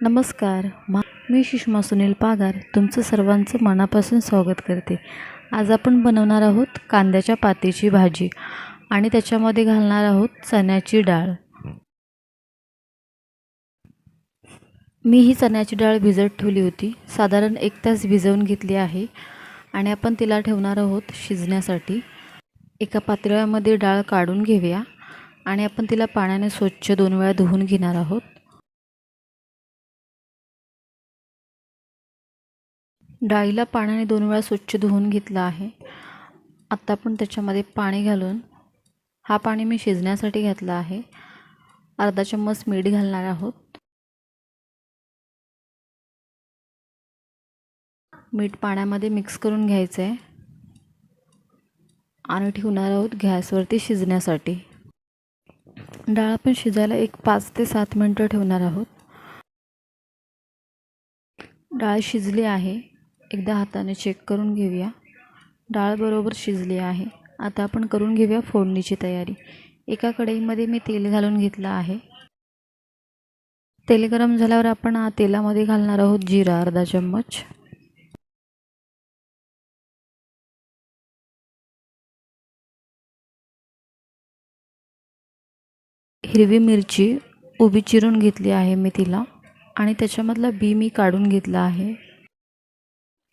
नमस्कार. मी सुषमा सुनील पागार तुमचं सर्वांचं मनापासून स्वागत करते. आज आपण बनवणार आहोत कांद्याच्या पातीची भाजी आणि त्याच्यामध्ये घालणार आहोत चण्याची डाळ. मी ही चण्याची डाळ भिजत ठेवली होती. साधारण एक तास भिजवून घेतली आहे आणि आपण तिला ठेवणार आहोत शिजण्यासाठी. एका पातळ्यामध्ये डाळ काढून घेऊया आणि आपण तिला पाण्याने स्वच्छ दोन वेळा धुवून घेणार आहोत. डाळीला पाण्याने दोन वेळा स्वच्छ धुवून घेतलं आहे. आत्ता आपण त्याच्यामध्ये पाणी घालून हा पाणी मी शिजण्यासाठी घातला आहे. अर्धा चम्मच मीठ घालणार आहोत. मीठ पाण्यामध्ये मिक्स करून घ्यायचं आहे आणि ठेवणार आहोत गॅसवरती शिजण्यासाठी. डाळ आपण शिजायला एक पाच ते सात मिनटं ठेवणार आहोत. डाळ शिजली आहे. एकदा हाताने चेक करून घेऊया. डाळ बरोबर शिजली आहे. आता आपण करून घेऊया फोडणीची तयारी. एका कढईमध्ये मी तेल घालून घेतलं आहे. तेल गरम झाल्यावर आपण तेलामध्ये घालणार आहोत जिरा अर्धा चम्मच. हिरवी मिरची उभी चिरून घेतली आहे मी तिला. आणि त्याच्यामधला बी मी काढून घेतला आहे.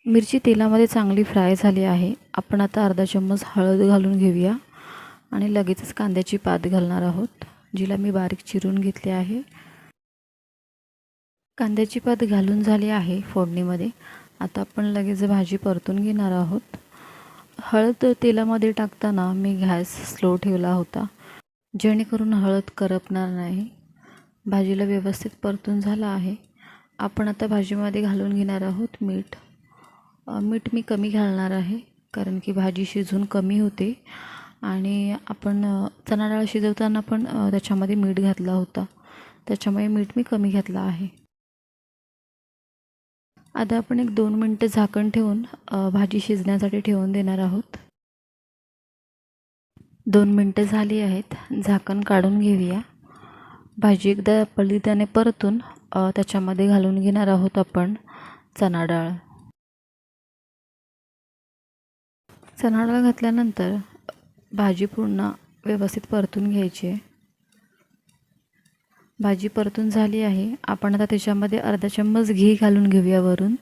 मिरची तेलामध्ये चांगली फ्राय झाली आहे. आपण आता अर्धा चम्मच हळद घालून घेऊया. आणि लगेचच कांद्याची पात घालणार आहोत जिला मी बारीक चिरून घेतली आहे. कांद्याची पात घालून झाली आहे फोडणीमध्ये. आता आपण लगेच भाजी परतून घेणार आहोत. हळद तेलामध्ये टाकताना मी गॅस स्लो ठेवला होता जेणेकरून हळद करपणार नाही. भाजीला व्यवस्थित परतून झाला आहे. आपण आता भाजीमध्ये घालून घेणार आहोत मीठ. मीठ मी कमी घालणार आहे कारण की भाजी शिजून कमी होते. आणि आपण चणा डाळ शिजवताना पण त्याच्यामध्ये मीठ घातला होता. त्याच्यामुळे मीठ मी कमी घातलं आहे. आता आपण एक दोन मिनटं झाकण ठेवून भाजी शिजण्यासाठी ठेवून देणार आहोत. दोन मिनटं झाली आहेत. झाकण काढून घेऊया. भाजी एकदा पलित्याने परतून त्याच्यामध्ये घालून घेणार आहोत आपण चणा डाळ चणाडाळ घातल्यानंतर भाजी पूर्ण व्यवस्थित परतून घ्यायची आहे. भाजी परतून झाली आहे. आपण आता त्याच्यामध्ये अर्धा चम्मच घी घालून घेऊया वरून.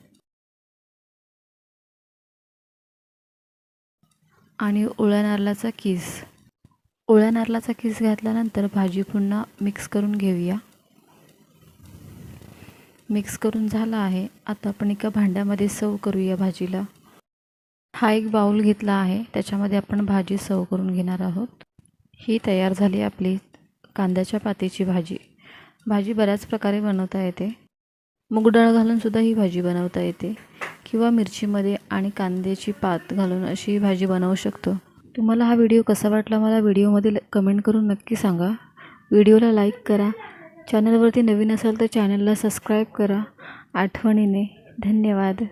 आणि ओळ्या नारळाचा किस. ओळ्या नारळाचा किस घातल्यानंतर भाजी पुन्हा मिक्स करून घेऊया. मिक्स करून झाला आहे. आता आपण एका भांड्यामध्ये सर्व करूया भाजीला. हा एक बाऊल घेतला आहे. त्याच्यामध्ये आपण भाजी सर्व करून घेणार आहोत. ही तयार झाली आपली कांद्याच्या पातीची भाजी. भाजी बऱ्याच प्रकारे बनवता येते. मूग डाळ घालूनसुद्धा ही भाजी बनवता येते. किंवा मिरचीमध्ये आणि कांद्याची पात घालून अशी भाजी बनवू शकतो. तुम्हाला हा व्हिडिओ कसा वाटला मला व्हिडिओमध्ये कमेंट करून नक्की सांगा. व्हिडिओला लाईक करा. चॅनलवरती नवीन असाल तर चॅनलला सबस्क्राईब करा. आठवणीने धन्यवाद.